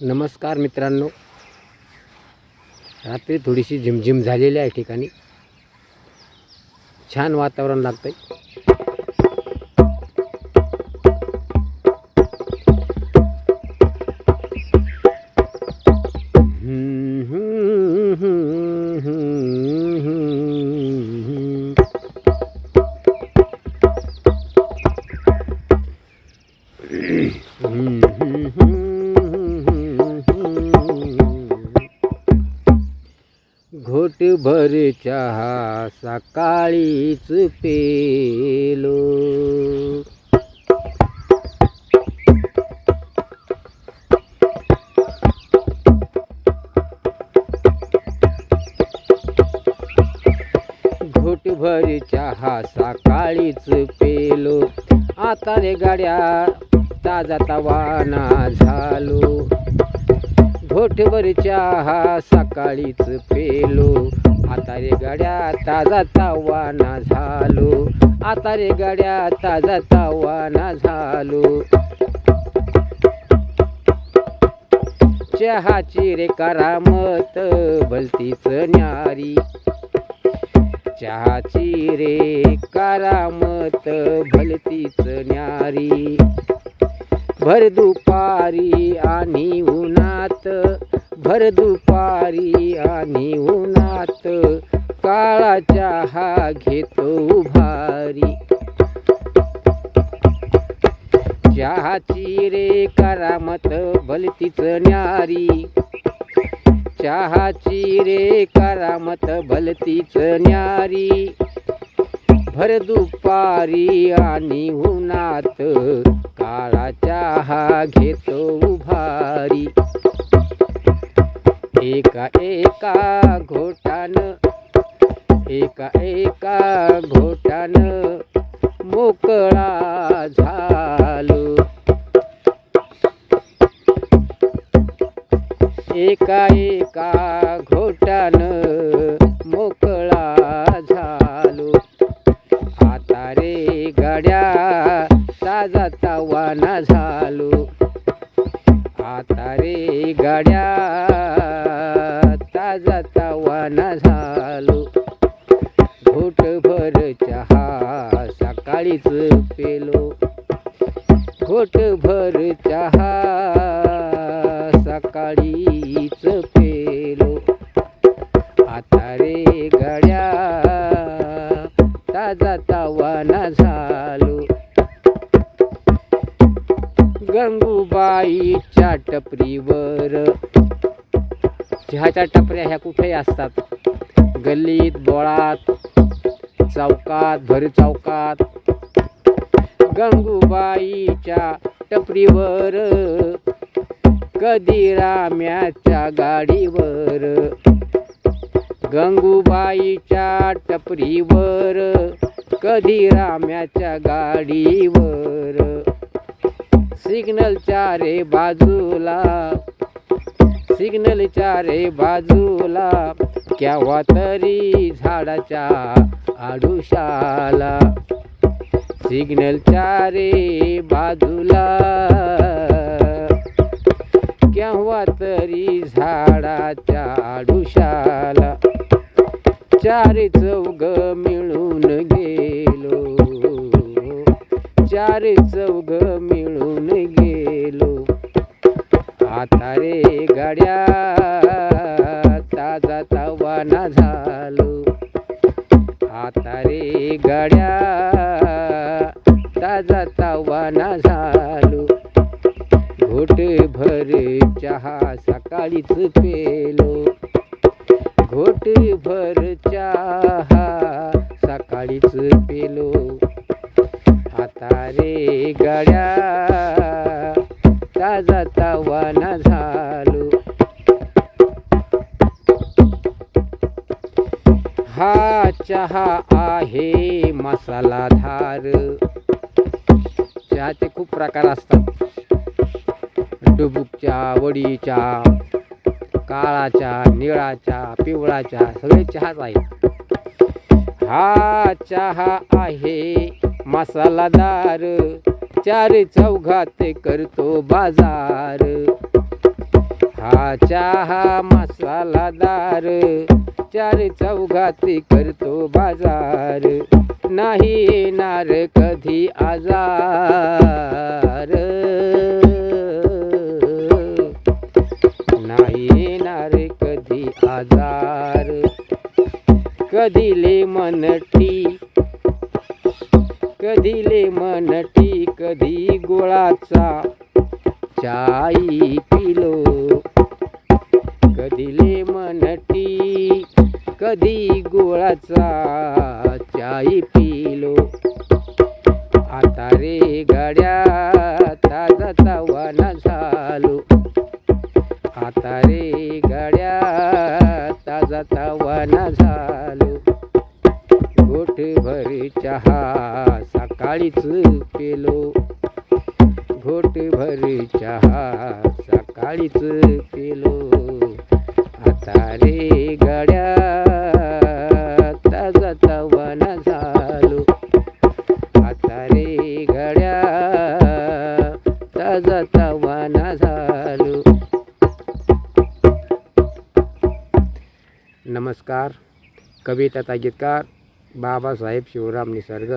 नमस्कार मित्रांनो रात्री थोडीशी झिमझिम झालेली आहे ठिकाणी छान वातावरण लागतंय हम्म, पोटभर चहा सकाळीच पेलो. घोटभर चहा सकाळीच पेलो. आता रे गाड्या ताजा तवाना झालो. घोटभर चहा सकाळीच पेलो. आता रे गाड्या ताजा तवाना झालो. आता रे गाड्या ताजा तवाना झालो. चहाची रे करामत भलतीच न्यारी. चहाची रे करामत भलतीच न्यारी. भर दुपारी आणि उन्हात भर दुपारी आणि उन्हात काळा चहा घेतो भारी. चहाची रे करामत भलतीच न्यारी. चहाची रे करामत भलतीच न्यारी. भर दुपारी आणि उन्हात काळा चहा घेतो उभारी एका एका घोटान एका एका घोटान मोकळा झालो. एका एका घोटान मोकळा झालो. आता रे गाड्या ताजा तवाना झालो. आता रे गाड्या तवाना झालो घोटभर चहा सकाळीच पेलो. घोटभर चहा सकाळीच पेलो. आता रे गाड्या ताजा तवाना झालो. गंगूबाईच्या टपरीवर चहाच्या टपऱ्या ह्या कुठेही असतात. गल्लीत बोळात चौकात भर चौकात. गंगूबाईच्या टपरीवर कधी राम्याच्या गाडीवर. गंगूबाईच्या टपरीवर कधी राम्याच्या गाडीवर. सिग्नलच्या रे बाजूला सिग्नलच्या रे बाजूला केव्हा तरी झाडाच्या आडुशाला. सिग्नलच्या रे बाजूला केव्हा तरी झाडाच्या आडुशाला. चार चौग मिळून गेलो चार चौग मिळून गेलो. आता रे रे गाड्या ताजा तावाना झालो. घोट भर चहा सकाळीच पेलो. घोट भर चहा सकाळीच पेलो. आता रे गाड्या ताजा तावाना झालो. हा चहा आहे मसालाधार. चहाचे खूप प्रकार असतात. डुबुकच्या वडीच्या काळाच्या निळाच्या पिवळाच्या सगळे चहाच आहेत. हा चहा आहे मसालादार चार चौघात करतो बाजार. हा चहा मसालादार चार चौघाती करतो बाजार. नाही येणार कधी आजार. नाही येणार कधी आजार. कधी लेमन कधीले कधी कधी गुळाचा चाई पिलो. कधी लेमन कधी गुळाचा चाई पिलो? आता रे गाड्या ताजा तवाना झालो. आता रे गाड्या ताजा तवाना झालो. घोट भर चहा सकाळीच पेलो. घोट भर चहा सकाळीच पेलो. आता रे गाड्या नमस्कार. कविता गीतकार बाबासाहेब शिवराम निसर्ग